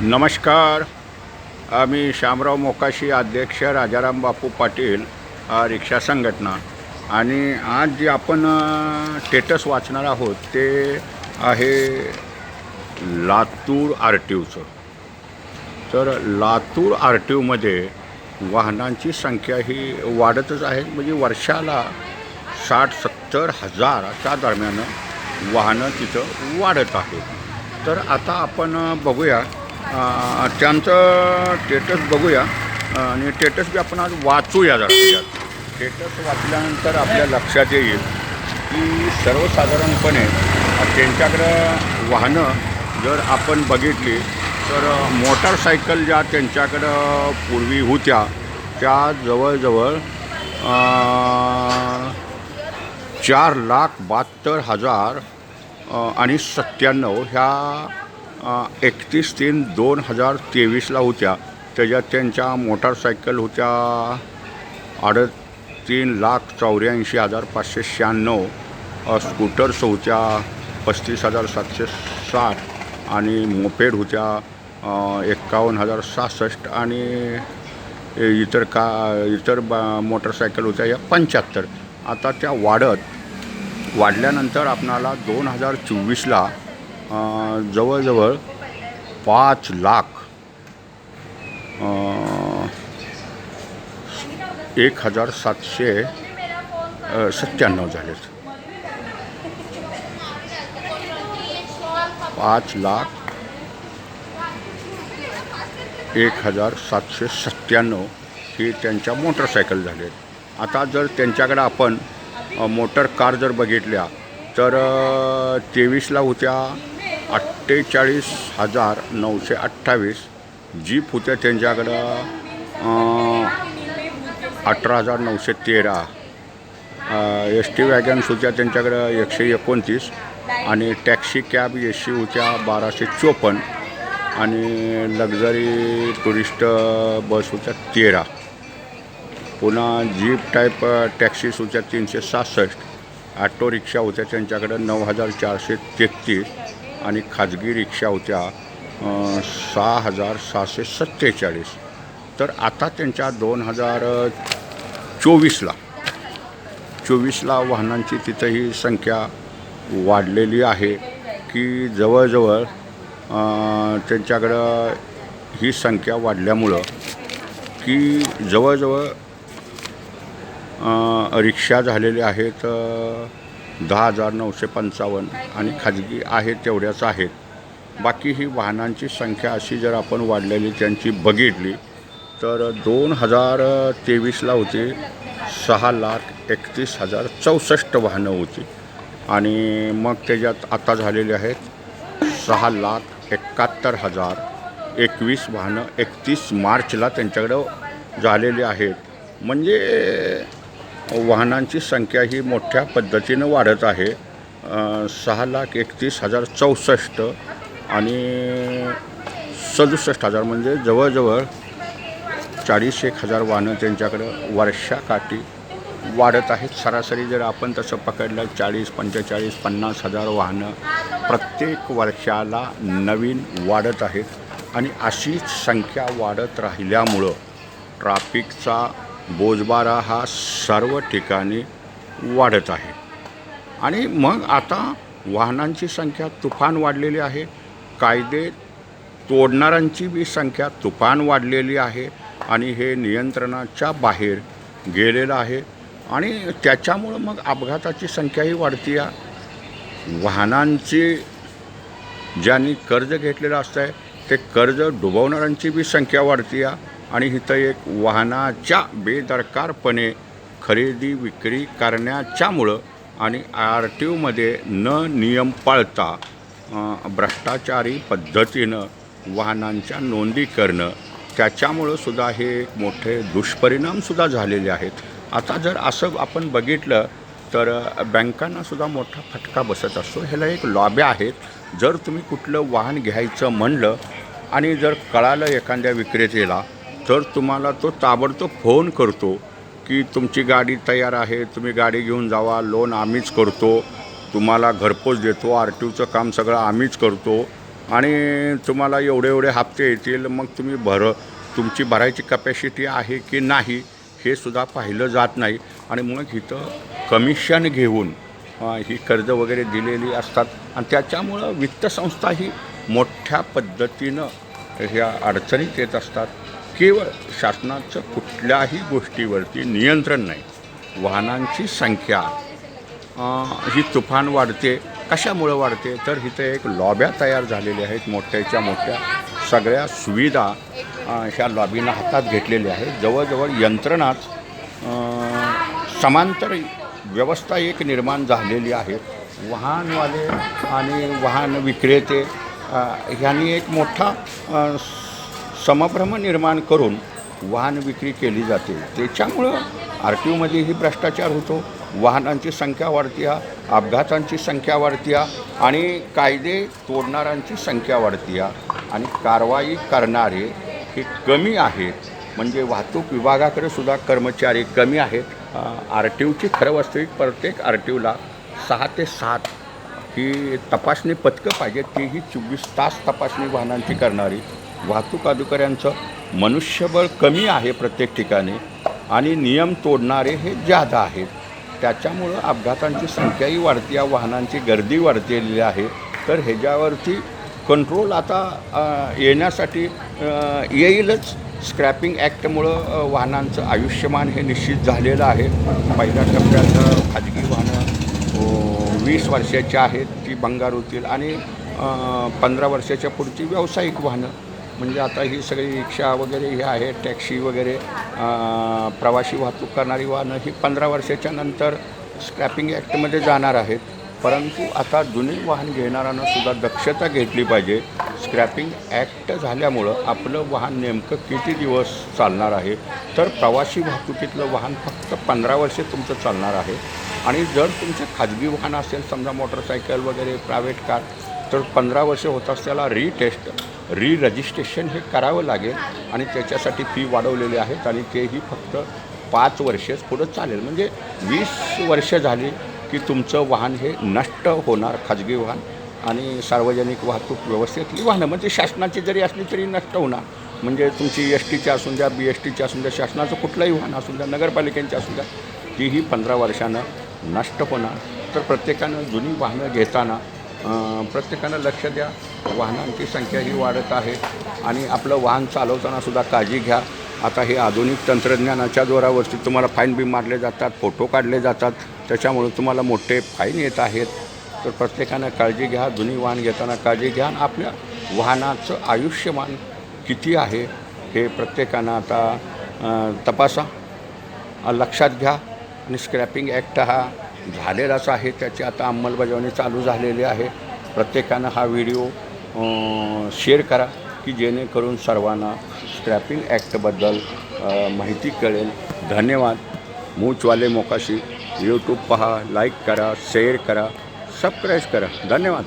नमस्कार. आम्ही श्यामराव मोकाशी अध्यक्ष राजाराम बापू पाटील रिक्षा संघटना. आणि आज जे आपण स्टेटस वाचणार आहोत ते आहे लातूर आर टी ओचं तर लातूर आर टी ओमध्ये वाहनांची संख्या ही वाढतच आहे. म्हणजे वर्षाला साठ सत्तर हजाराच्या दरम्यान वाहनं तिथं वाढत आहेत. तर आता आपण बघूया त्यांचं स्टेटस बघूया. आणि स्टेटस बी आपण आज वाचूया जरा. त्याच्यात स्टेटस वाचल्यानंतर आपल्या लक्षात येईल की सर्वसाधारणपणे त्यांच्याकडं वाहनं जर आपण बघितली तर मोटारसायकल ज्या त्यांच्याकडं पूर्वी होत्या त्या जवळजवळ चार लाख बहात्तर हजार आणि सत्त्याण्णव ह्या एकतीस तीन दोन हजार तेवीसला होत्या. त्याच्यात त्यांच्या मोटारसायकल होत्या अड तीन लाख चौऱ्याऐंशी हजार पाचशे शहाण्णव स्कूटर्स होत्या पस्तीस हजार सातशे साठ आणि मोपेड होत्या एक्कावन्न हजार सहासष्ट आणि इतर का इतर बा मोटरसायकल होत्या या पंच्याहत्तर. आता त्या वाढत वाढल्यानंतर आपणाला दोन हजार चोवीसला जवळजवळ पाच लाख एक हजार सातशे सत्त्याण्णव झालेत. पाच लाख एक हजार सातशे सत्त्याण्णव हे त्यांच्या मोटरसायकल झालेत. आता जर त्यांच्याकडं आपण मोटर कार जर बघितल्या तर तेवीसला होत्या अठ्ठेचाळीस हजार नऊशे अठ्ठावीस जीप होत्या त्यांच्याकडं. अठरा हजार नऊशे तेरा. एस टी वॅगन्स होत्या त्यांच्याकडं एकशे एकोणतीस आणि टॅक्सी कॅब एस होत्या बाराशे चोपन्न आणि लक्झरी टुरिस्ट बस होत्या तेरा. पुन्हा जीप टाईप टॅक्सीस होत्या तीनशे सहासष्ट. ॲटो रिक्षा होत्या त्यांच्याकडं नऊ हजार चारशे तेहतीस. आणि खाजगी रिक्षा होत्या सहा हजार सहाशे सत्तेचाळीस. तर आता त्यांच्या दोन हजार चोवीसला चोवीसला वाहनांची तिथं ही संख्या वाढलेली आहे की जवळजवळ त्यांच्याकडं ही संख्या वाढल्यामुळं की जवळजवळ रिक्षा झालेल्या आहेत दहा हजार नऊशे पंचावन्न आणि खाजगी आहेत तेवढ्याच आहेत. बाकी ही वाहनांची संख्या अशी जर आपण वाढलेली त्यांची बघितली तर दोन हजार तेवीसला होती सहा लाख एकतीस हजार चौसष्ट वाहनं होती. आणि मग त्याच्यात आता झालेले आहेत सहा लाख एकाहत्तर हजार एकवीस वाहनं एकतीस मार्चला त्यांच्याकडं झालेली आहेत. म्हणजे वाहनांची संख्या ही मोठ्या पद्धतीनं वाढत आहे. सहा लाख एकतीस हजार चौसष्ट आणि सदुसष्ट हजार म्हणजे जवळजवळ चाळीस एक हजार वाहनं त्यांच्याकडं वर्षाकाठी वाढत आहेत. सरासरी जर आपण तसं पकडलं चाळीस पंचेचाळीस पन्नास हजार वाहनं प्रत्येक वर्षाला नवीन वाढत आहेत आणि अशीच संख्या वाढत राहिल्यामुळं ट्राफिकचा बोजबारा हा सर्व ठिकाणी वाढत आहे. आणि मग आता वाहनांची संख्या तुफान वाढलेली आहे. कायदे तोडणाऱ्यांची बी संख्या तुफान वाढलेली आहे. आणि हे नियंत्रणाच्या बाहेर गेलेलं आहे. आणि त्याच्यामुळं मग अपघाताची संख्याही वाढती आहे. वाहनांची ज्यांनी कर्ज घेतलेलं असतं आहे ते कर्ज डुबवणाऱ्यांची बी संख्या वाढती आहे. आणि इथं एक वाहनाच्या बेदरकारपणे खरेदी विक्री करण्याच्यामुळं आणि आर टी ओमध्ये न नियम पाळता भ्रष्टाचारी पद्धतीनं वाहनांच्या नोंदी करणं त्याच्यामुळं सुद्धा हे एक मोठे दुष्परिणामसुद्धा झालेले आहेत. आता जर असं आपण बघितलं तर बँकांनासुद्धा मोठा फटका बसत असतो. ह्याला एक लॉब्या आहेत. जर तुम्ही कुठलं वाहन घ्यायचं म्हणलं आणि जर कळालं एखाद्या विक्रेतेला तर तुम्हाला तो ताबडतोब फोन करतो की तुमची गाडी तयार आहे तुम्ही गाडी घेऊन जावा लोन आम्हीच करतो तुम्हाला घरपोच देतो आर टी ओचं काम सगळं आम्हीच करतो आणि तुम्हाला एवढे एवढे हप्ते येतील मग तुम्ही भर तुमची भरायची कपॅसिटी आहे की नाही हे सुद्धा पाहिलं जात नाही. आणि मग इथं कमिशन घेऊन ही कर्ज वगैरे दिलेली असतात आणि त्याच्यामुळं वित्तसंस्था ही मोठ्या पद्धतीनं ह्या अडचणीत येत असतात. केवळ शासनाचं कुठल्याही गोष्टीवरती नियंत्रण नाही वाहनांची संख्या ही तुफान वाढते कशामुळं वाढते? तर इथं एक लॉब्या तयार झालेल्या आहेत मोठ्याच्या मोठ्या सगळ्या सुविधा ह्या लॉबीनं हातात घेतलेल्या आहेत. जवळजवळ यंत्रणाच समांतर व्यवस्था एक निर्माण झालेली आहे. वाहनवाले आणि वाहन विक्रेते ह्यांनी एक मोठा समभ्रम निर्माण करून वाहन विक्री केली जाते. त्याच्यामुळं आर टी ओमध्येही भ्रष्टाचार होतो. वाहनांची संख्या वाढते अपघातांची संख्या वाढते आणि कायदे तोडणाऱ्यांची संख्या वाढते. आणि कारवाई करणारे हे कमी आहेत. म्हणजे वाहतूक विभागाकडे सुद्धा कर्मचारी कमी आहेत. आर टी ओची खरं वास्तविक प्रत्येक आर टी ओला सहा ते सात ही तपासणी पथकं पाहिजेत. तीही चोवीस तास तपासणी वाहनांची करणारी वाहतूक अधिकाऱ्यांचं मनुष्यबळ कमी आहे प्रत्येक ठिकाणी आणि नियम तोडणारे हे जादा आहेत. त्याच्यामुळं अपघातांची संख्याही वाढते आहे वाहनांची गर्दी वाढतेली आहे. तर ह्याच्यावरती कंट्रोल आता येण्यासाठी येईलच. स्क्रॅपिंग ॲक्टमुळं वाहनांचं आयुष्यमान हे निश्चित झालेलं आहे. पहिल्या टप्प्यात खाजगी वाहनं वीस वर्षाची आहेत ती भंगार होतील आणि पंधरा वर्षाच्या पुढची व्यावसायिक वाहनं. म्हणजे आता ही सगळी रिक्षा वगैरे हे आहे टॅक्सी वगैरे प्रवासी वाहतूक करणारी वाहनं ही पंधरा वर्षाच्या नंतर स्क्रॅपिंग ॲक्टमध्ये जाणार आहेत. परंतु आता जुने वाहन घेणाऱ्यांना सुद्धा दक्षता घेतली पाहिजे. स्क्रॅपिंग ॲक्ट झाल्यामुळं आपलं वाहन नेमकं किती दिवस चालणार आहे? तर प्रवासी वाहतुकीतलं वाहन फक्त पंधरा वर्षे तुमचं चालणार आहे. आणि जर तुमचं खाजगी वाहन असेल समजा मोटरसायकल वगैरे प्रायव्हेट कार तर पंधरा वर्ष होत त्याला रीटेस्ट री रजिस्ट्रेशन हे करावं लागेल आणि त्याच्यासाठी फी वाढवलेली आहेत आणि तेही फक्त पाच वर्षेच पुढं चालेल. म्हणजे वीस वर्ष झाली की तुमचं वाहन हे नष्ट होणार खाजगी वाहन आणि सार्वजनिक वाहतूक व्यवस्थेतली वाहनं. म्हणजे शासनाची जरी असली तरी नष्ट होणार. म्हणजे तुमची एस टीची असून द्या बी एस टीची असून द्या शासनाचं कुठलंही वाहन असून द्या नगरपालिकेची असून द्या तीही पंधरा वर्षानं नष्ट होणार. तर प्रत्येकानं जुनी वाहनं घेताना प्रत्येकानं लक्ष द्या. वाहनांची संख्या ही वाढत आहे आणि आपलं वाहन चालवताना सुद्धा काळजी घ्या. आता हे आधुनिक तंत्रज्ञानाच्या जोरावरती तुम्हाला फाईन बी मारले जातात फोटो काढले जातात. त्याच्यामुळे तुम्हाला मोठे फाईन येत आहेत. तर प्रत्येकानं काळजी घ्या जुनी वाहन घेताना काळजी घ्या आणि आपल्या वाहनाचं आयुष्यमान किती आहे हे प्रत्येकानं आता तपासा. लक्षात घ्या आणि स्क्रॅपिंग ॲक्ट हा झालेलाच आहे. त्याची आता अंमलबजावणी चालू झालेली आहे. प्रत्येकानं हा व्हिडिओ शेअर करा की जेणेकरून सर्वांना स्क्रॅपिंग ॲक्टबद्दल माहिती कळेल. धन्यवाद. मूचवाले मोकाशी. यूट्यूब पहा लाईक करा शेअर करा सबस्क्राईब करा. धन्यवाद.